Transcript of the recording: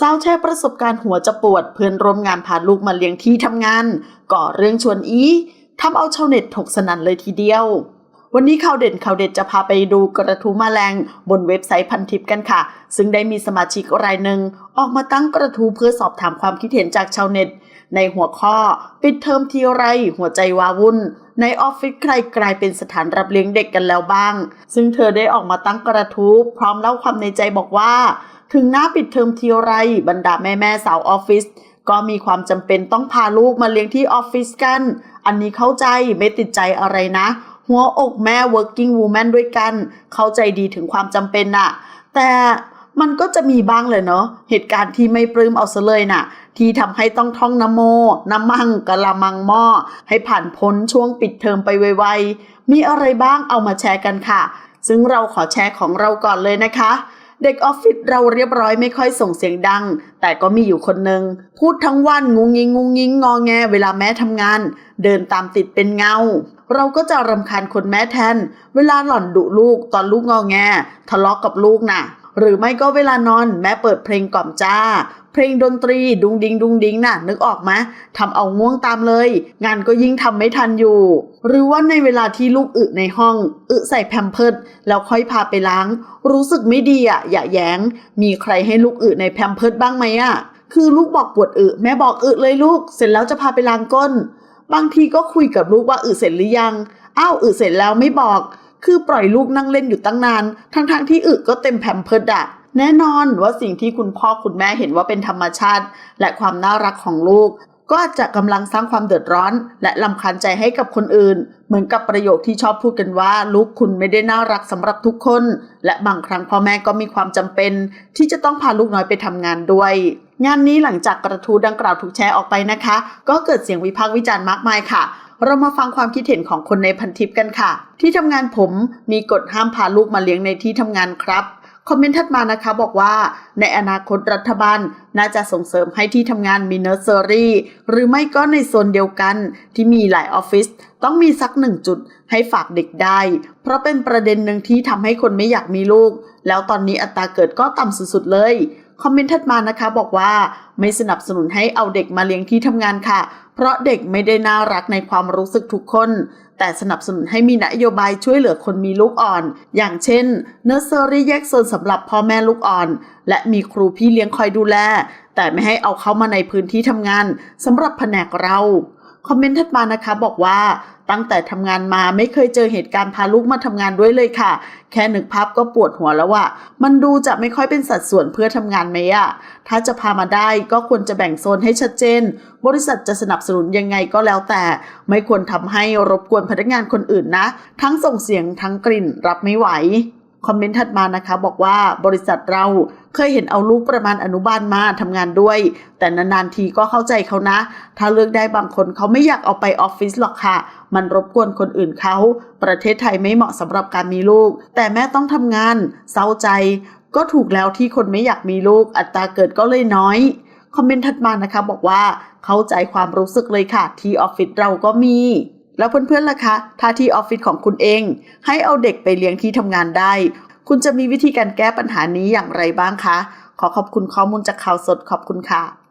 สาวแชร์ประสบการณ์หัวจะปวด เพื่อนร่วมงานพาลูกมาเลี้ยงที่ทำงาน ก่อเรื่องชวนอีทำเอาชาวเน็ตถกสนันเลยทีเดียว วันนี้ข่าวเด่นข่าวเด็ดจะพาไปดูกระทู้แมลงบนเว็บไซต์พันทิปกันค่ะ ซึ่งได้มีสมาชิกรายหนึ่งออกมาตั้งกระทู้เพื่อสอบถามความคิดเห็นจากชาวเน็ต ในหัวข้อ ปิดเทอมทีไร หัวใจวาวุ่น ในออฟฟิศใครกลายเป็นสถานรับเลี้ยงเด็กกันแล้วบ้าง ซึ่งเธอได้ออกมาตั้งกระทู้พร้อมเล่าความในใจบอกว่า ถึงหน้าปิดเทอมทีไร บรรดาแม่แม่สาวออฟฟิศก็มีความจำเป็นต้องพาลูกมาเลี้ยงที่ออฟฟิศกัน อันนี้เข้าใจไม่ติดใจอะไรนะ หัวอกแม่ working woman ด้วยกัน เข้าใจดีถึงความจำเป็นน่ะ แต่มันก็จะมีบ้างเลยเนาะเหตุการณ์ที่ไม่ปลื้มเอาซะเลยน่ะ ที่ทำให้ต้องท่องนโมน้ำมังกะละมังหม้อให้ผ่านพ้นช่วงปิดเทอมไปไวๆ มีอะไรบ้างเอามาแชร์กันค่ะ ซึ่งเราขอแชร์ของเราก่อนเลยนะคะ เด็กออฟฟิศเราเรียบร้อยไม่ค่อยส่งเสียงดัง แต่ก็มีอยู่คนหนึ่งพูดทั้งวันงุงยิงงุงยิงงอแงเวลาแม่ทำงาน เดินตามติดเป็นเงา เราก็จะรำคาญคนแม่แทน เวลาหล่อนดุลูกตอนลูกงอแง ทะเลาะกกับลูกน่ะ หรือไม่ก็เวลานอนแม่เปิดเพลงกล่อมจ้า เพลงดนตรีดุงดิงดุงดิงน่ะ นึกออกไหมทำเอาง่วงตามเลย งานก็ยิ่งทำไม่ทันอยู่ หรือว่าในเวลาที่ลูกอึในห้อง อึใส่แพมเพิร์ดแล้วค่อยพาไปล้าง รู้สึกไม่ดีอะอย่าแย้ง มีใครให้ลูกอึในแพมเพิร์ดบ้างไหมอะคือลูกบอกปวดอึแม่บอกอึเลยลูก เสร็จแล้วจะพาไปล้างก้น บางทีก็คุยกับลูกว่าอึเสร็จหรือยัง อ้าวอึเสร็จแล้วไม่บอก คือปล่อยลูกนั่งเล่นอยู่ตั้งนาน ทั้งๆที่อึก็เต็มแพมเพิดอะแน่นอนว่าสิ่งที่คุณพ่อคุณแม่เห็นว่าเป็นธรรมชาติ และความน่ารักของลูก ก็จจะกำลังสร้างความเดือดร้อน และลำคาญใจให้กับคนอื่น เหมือนกับประโยคที่ชอบพูดกันว่า ลูกคุณไม่ได้น่ารักสำหรับทุกคน และบางครั้งพ่อแม่ก็มีความจำเป็น ที่จะต้องพาลูกน้อยไปทำงานด้วย งานนี้หลังจากกระทู้ดังกล่าวถูกแชร์ออกไปนะคะ ก็เกิดเสียงวิพากษ์วิจารณ์มากมายค่ะ เรามาฟังความคิดเห็นของคนในพันทิปกันค่ะ ที่ทำงานผมมีกฎห้ามพาลูกมาเลี้ยงในที่ทำงานครับคอมเมนต์ถัดมานะคะบอกว่าในอนาคตรัฐบาลน่าจะส่งเสริมให้ที่ทำงานมีเนอร์เซอรี่หรือไม่ก็ในโซนเดียวกันที่มีหลายออฟฟิศต้องมีสักหนึ่งจุดให้ฝากเด็กได้ เพราะเป็นประเด็นหนึ่งที่ทำให้คนไม่อยากมีลูก แล้วตอนนี้อัตราเกิดก็ต่ำสุดๆเลย คอมเมนต์ถัดมานะคะ บอกว่าไม่สนับสนุนให้เอาเด็กมาเลี้ยงที่ทำงานค่ะ เพราะเด็กไม่ได้น่ารักในความรู้สึกทุกคน แต่สนับสนุนให้มีนโยบายช่วยเหลือคนมีลูกอ่อน อย่างเช่นเนอร์เซอรี่แยกโซนสำหรับพ่อแม่ลูกอ่อน และมีครูพี่เลี้ยงคอยดูแล แต่ไม่ให้เอาเขามาในพื้นที่ทำงานสำหรับแผนกเรา คอมเมนต์ถัดมานะคะบอกว่าตั้งแต่ทำงานมาไม่เคยเจอเหตุการณ์พาลูกมาทำงานด้วยเลยค่ะ แค่นึกภาพก็ปวดหัวแล้วว่ามันดูจะไม่ค่อยเป็นสัดส่วนเพื่อทำงานไหมอะถ้าจะพามาได้ก็ควรจะแบ่งโซนให้ชัดเจน บริษัทจะสนับสนุนยังไงก็แล้วแต่ ไม่ควรทำให้รบกวนพนักงานคนอื่นนะ ทั้งส่งเสียงทั้งกลิ่นรับไม่ไหว คอมเมนต์ถัดมานะคะบอกว่าบริษัทเราเคยเห็นเอาลูกประมาณอนุบาลมาทำงานด้วย แต่นานๆทีก็เข้าใจเขานะ ถ้าเลือกได้บางคนเขาไม่อยากเอาไปออฟฟิศหรอกค่ะ มันรบกวนคนอื่นเขา ประเทศไทยไม่เหมาะสำหรับการมีลูก แต่แม่ต้องทำงานเศร้าใจ ก็ถูกแล้วที่คนไม่อยากมีลูก อัตราเกิดก็เลยน้อยคอมเมนต์ถัดมานะคะบอกว่าเข้าใจความรู้สึกเลยค่ะ ที่ออฟฟิศเราก็มี แล้วเพื่อนๆล่ะคะ ถ้าที่ออฟฟิศของคุณเอง ให้เอาเด็กไปเลี้ยงที่ทำงานได้ คุณจะมีวิธีการแก้ปัญหานี้อย่างไรบ้างคะ ขอขอบคุณข้อมูลจากข่าวสดขอบคุณค่ะ